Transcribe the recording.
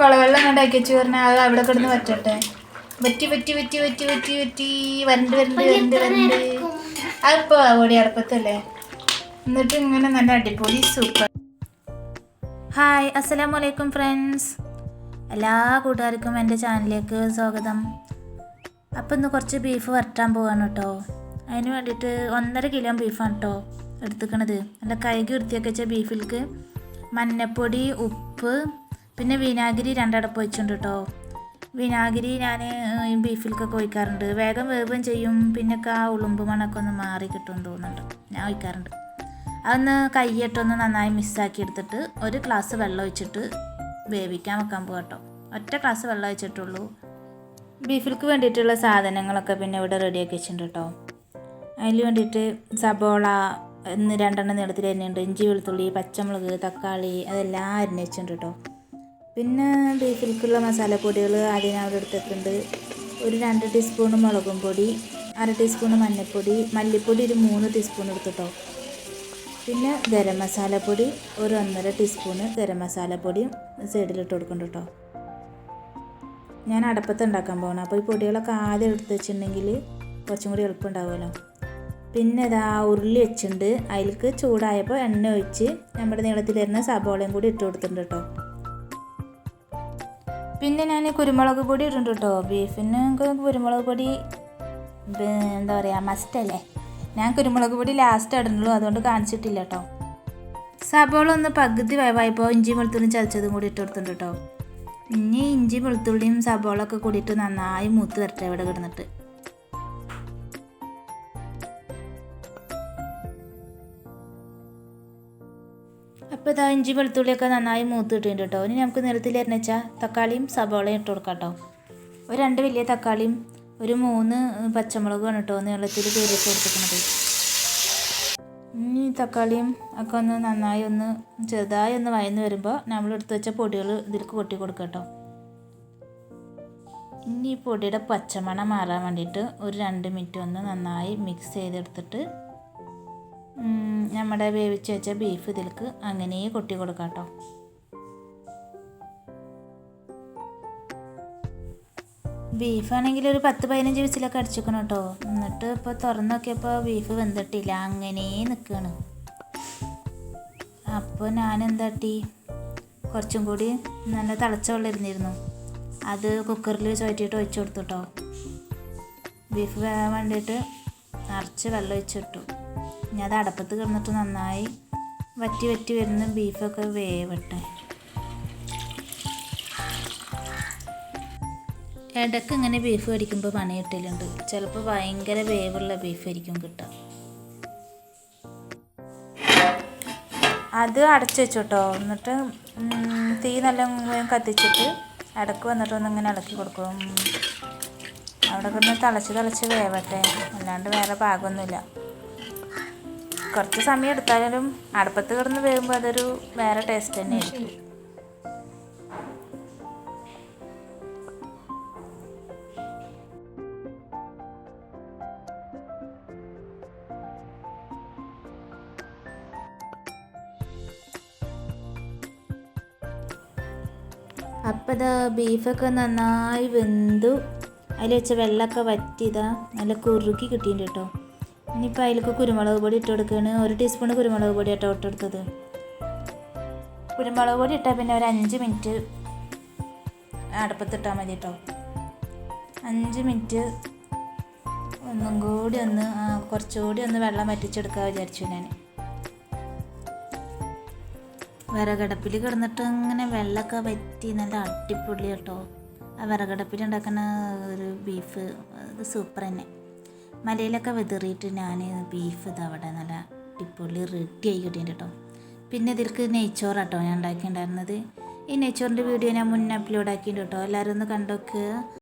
കുളവെള്ളം കണ്ടാക്കി വെച്ച് പറഞ്ഞാൽ അത് അവിടെ കിടന്ന് പറ്റട്ടെ. വറ്റി വറ്റി വറ്റി വറ്റി വറ്റി വറ്റി വരണ്ട് വരണ്ട് വരണ്ട് വരണ്ട്. അതിപ്പോ ഓടി അടുപ്പത്തല്ലേ? എന്നിട്ട് ഇങ്ങനെ നല്ല അടിപൊളി സൂപ്പർ ഹായ് അസ്സലാമു അലൈക്കും ഫ്രണ്ട്സ് എല്ലാ കൂട്ടുകാർക്കും എന്റെ ചാനലിലേക്ക് സ്വാഗതം. അപ്പം ഇന്ന് കുറച്ച് ബീഫ് വരട്ടാൻ പോവാണ് കേട്ടോ അതിന് വേണ്ടിയിട്ട് ഒന്നര കിലോ ബീഫാണ് കേട്ടോ എടുത്തുക്കണത്. നല്ല കഴുകി വൃത്തിയൊക്കെ വെച്ച ബീഫിലേക്ക് മഞ്ഞപ്പൊടി ഉപ്പ് പിന്നെ വിനാഗിരി രണ്ടടപ്പ് വെച്ചിട്ടുണ്ട് കേട്ടോ വിനാഗിരി ഞാൻ ഈ ബീഫിലേക്കൊക്കെ ഒഴിക്കാറുണ്ട്. വേഗം വേവുകയും ചെയ്യും. പിന്നൊക്കെ ആ ഉളുമ്പ് മണമൊക്കെ ഒന്ന് മാറി കിട്ടും തോന്നുന്നുണ്ട്. ഞാൻ ഒഴിക്കാറുണ്ട്. അതൊന്ന് കൈയിട്ടൊന്ന് നന്നായി മിസ്സാക്കി എടുത്തിട്ട് ഒരു ഗ്ലാസ് വെള്ളം ഒഴിച്ചിട്ട് വേവിക്കാൻ വെക്കാൻ പോകാം കേട്ടോ ഒറ്റ ഗ്ലാസ് വെള്ളം ഒഴിച്ചിട്ടുള്ളൂ. ബീഫിൽക്ക് വേണ്ടിയിട്ടുള്ള സാധനങ്ങളൊക്കെ പിന്നെ ഇവിടെ റെഡിയാക്കി വെച്ചിട്ടുണ്ട് കേട്ടോ അതിന് വേണ്ടിയിട്ട് സബോള എന്ന് രണ്ടെണ്ണം നീളത്തിൽ തന്നെയുണ്ട്. ഇഞ്ചി വെളുത്തുള്ളി പച്ചമുളക് തക്കാളി അതെല്ലാം അരിഞ്ഞ് വെച്ചിട്ടുണ്ട് കേട്ടോ പിന്നെ ബീഫിലേക്കുള്ള മസാലപ്പൊടികൾ ആദ്യം ഞാൻ അവിടെ എടുത്തിട്ടുണ്ട്. ഒരു രണ്ട് ടീസ്പൂൺ മുളകും പൊടി അര ടീസ്പൂൺ മഞ്ഞൾപ്പൊടി മല്ലിപ്പൊടി ഒരു മൂന്ന് ടീസ്പൂൺ എടുത്തിട്ടോ. പിന്നെ ഗരം മസാലപ്പൊടി ഒരു ഒന്നര ടീസ്പൂൺ ഗരം മസാലപ്പൊടിയും സൈഡിലിട്ട് കൊടുക്കുന്നുണ്ട് കേട്ടോ. ഞാൻ അടപ്പത്ത് ഉണ്ടാക്കാൻ പോകണം അപ്പോൾ ഈ പൊടികളൊക്കെ ആദ്യം എടുത്ത് വെച്ചിട്ടുണ്ടെങ്കിൽ കുറച്ചും കൂടി എളുപ്പമുണ്ടാവുമല്ലോ പിന്നെ ഇതാ ഉരുളി വെച്ചിട്ടുണ്ട്. അതിലേക്ക് ചൂടായപ്പോൾ എണ്ണ ഒഴിച്ച് നമ്മുടെ നീളത്തിൽ വരുന്ന സബോളയും കൂടി ഇട്ട് കൊടുത്തിട്ടുണ്ട് കേട്ടോ. പിന്നെ ഞാൻ കുരുമുളക് പൊടി ഇട്ടിട്ടുണ്ട് കേട്ടോ. ബീഫിന് കുരുമുളക് പൊടി എന്താ പറയുക മസ്റ്റല്ലേ ഞാൻ കുരുമുളക് പൊടി ലാസ്റ്റ് ഇടുന്നുള്ളൂ അതുകൊണ്ട് കാണിച്ചിട്ടില്ല കേട്ടോ. സബോള ഒന്ന് പകുതി വയവായപ്പോൾ ഇഞ്ചി വെളുത്തുള്ളി ചതച്ചതും കൂടി ഇട്ട് കൊടുത്തിട്ടുണ്ട് കേട്ടോ. ഇനി ഇഞ്ചി വെളുത്തുള്ളിയും സബോളൊക്കെ കൂടിയിട്ട് നന്നായി മൂത്ത് വരട്ടെ ഇവിടെ കിടന്നിട്ട്. അപ്പോൾ ഇതാ ഇഞ്ചി വെളുത്തുള്ളിയൊക്കെ നന്നായി മൂത്ത് കിട്ടിയിട്ടുണ്ട് കേട്ടോ. ഇനി നമുക്ക് നിരത്തിൽ വെച്ചാൽ തക്കാളിയും സബോളയും ഇട്ട് കൊടുക്കാം കേട്ടോ ഒരു രണ്ട് വലിയ തക്കാളിയും ഒരു മൂന്ന് പച്ചമുളകുമാണ് കേട്ടോ നീളത്തിൽ കയറിയിട്ട് കൊടുത്തിരിക്കുന്നത്. ഇനി തക്കാളിയും ഒക്കെ ഒന്ന് നന്നായി ഒന്ന് ചെറുതായി ഒന്ന് വയന്ന് വരുമ്പോൾ നമ്മൾ എടുത്ത് വെച്ച പൊടികൾ ഇതിലേക്ക് കൊട്ടി കൊടുക്കുക കേട്ടോ. ഇനി ഈ പൊടിയുടെ പച്ചമണം മാറാൻ വേണ്ടിയിട്ട് ഒരു രണ്ട് മിനിറ്റ് ഒന്ന് നന്നായി മിക്സ് ചെയ്തെടുത്തിട്ട് നമ്മുടെ വേവിച്ച് വെച്ച ബീഫ് ഇതിലേക്ക് അങ്ങനെ കൊട്ടി കൊടുക്കാം കേട്ടോ ബീഫാണെങ്കിൽ ഒരു പത്ത് പതിനഞ്ച് വിസിലൊക്കെ അടിച്ചേക്കണം കേട്ടോ. എന്നിട്ട് ഇപ്പോൾ തുറന്നു നോക്കിയപ്പോൾ ബീഫ് വെന്തിട്ടില്ല അങ്ങനെ നിൽക്കുകയാണ് അപ്പോൾ ഞാൻ എന്താട്ടി കുറച്ചും കൂടി നല്ല തിളച്ച വെള്ളം ഇരുന്നിരുന്നു അത് കുക്കറിൽ ചോറ്റിയിട്ട് ഒഴിച്ചു കൊടുത്തു കേട്ടോ. ബീഫ് വേകാൻ വേണ്ടിയിട്ട് നിറച്ച് വെള്ളം ഒഴിച്ചിട്ടു. ഇനി അത് അടപ്പത്ത് കിടന്നിട്ട് നന്നായി വറ്റി വറ്റി വരുന്ന ബീഫൊക്കെ വേവട്ടെ. ഇടയ്ക്ക് ഇങ്ങനെ ബീഫ് കടിക്കുമ്പോൾ പണി കിട്ടലുണ്ട്. ചിലപ്പോൾ ഭയങ്കര വേവുള്ള ബീഫ് ആയിരിക്കും കിട്ടുക അത് അടച്ചു വെച്ചു കേട്ടോ എന്നിട്ട് തീ നല്ല കത്തിച്ചിട്ട് ഇടയ്ക്ക് വന്നിട്ട് ഒന്ന് ഇങ്ങനെ ഇളക്കി കൊടുക്കും. അവിടെ കിടന്ന് തിളച്ച് തിളച്ച് വേവട്ടെ. അല്ലാണ്ട് വേറെ പാകമൊന്നുമില്ല. കുറച്ച് സമയം എടുത്താലും അടുപ്പത്ത് കിടന്ന് വേകുമ്പോൾ അതൊരു വേറെ ടേസ്റ്റ് തന്നെയായിരിക്കും. അപ്പം ഇത് ബീഫൊക്കെ നന്നായി വെന്തു. അതിൽ വെച്ച വെള്ളമൊക്കെ വറ്റിയതാ. നല്ല കുറുക്കി കിട്ടിയിട്ടുണ്ട് കേട്ടോ. ഇനിയിപ്പോൾ അതിലേക്ക് കുരുമുളക് പൊടി ഇട്ട് കൊടുക്കുകയാണ് ഒരു ടീസ്പൂൺ കുരുമുളക് പൊടി ആട്ടോ ഇട്ടെടുത്തത് കുരുമുളക് പൊടി ഇട്ടാൽ പിന്നെ ഒരു അഞ്ച് മിനിറ്റ് അടുപ്പത്തിട്ടാൽ മതി കേട്ടോ അഞ്ച് മിനിറ്റ് ഒന്നും കൂടി ഒന്ന് കുറച്ചുകൂടി ഒന്ന് വെള്ളം വറ്റിച്ചെടുക്കാൻ വിചാരിച്ചു ഞാൻ വിറകടപ്പിൽ കിടന്നിട്ട് ഇങ്ങനെ വെള്ളമൊക്കെ വറ്റി നല്ല അടിപൊളി കേട്ടോ ആ വിറകടപ്പിൽ ഉണ്ടാക്കുന്ന ഒരു ബീഫ് സൂപ്പർ തന്നെ. മലയിലൊക്കെ വിതറിയിട്ട് ഞാൻ ബീഫ് ഇതവിടെ നല്ല അടിപൊളി റെഡി ആയി കിട്ടിയിട്ടുണ്ട് കേട്ടോ. പിന്നെ ഇതിലേക്ക് നെയ്ച്ചോറാട്ടോ ഞാൻ ഉണ്ടാക്കിയിട്ടുണ്ടായിരുന്നത്. ഈ നെയ്ച്ചോറിന്റെ വീഡിയോ ഞാൻ മുന്നേ അപ്ലോഡ് ആക്കിയിട്ടുണ്ട് കേട്ടോ. എല്ലാവരും ഒന്ന് കണ്ടോക്കുക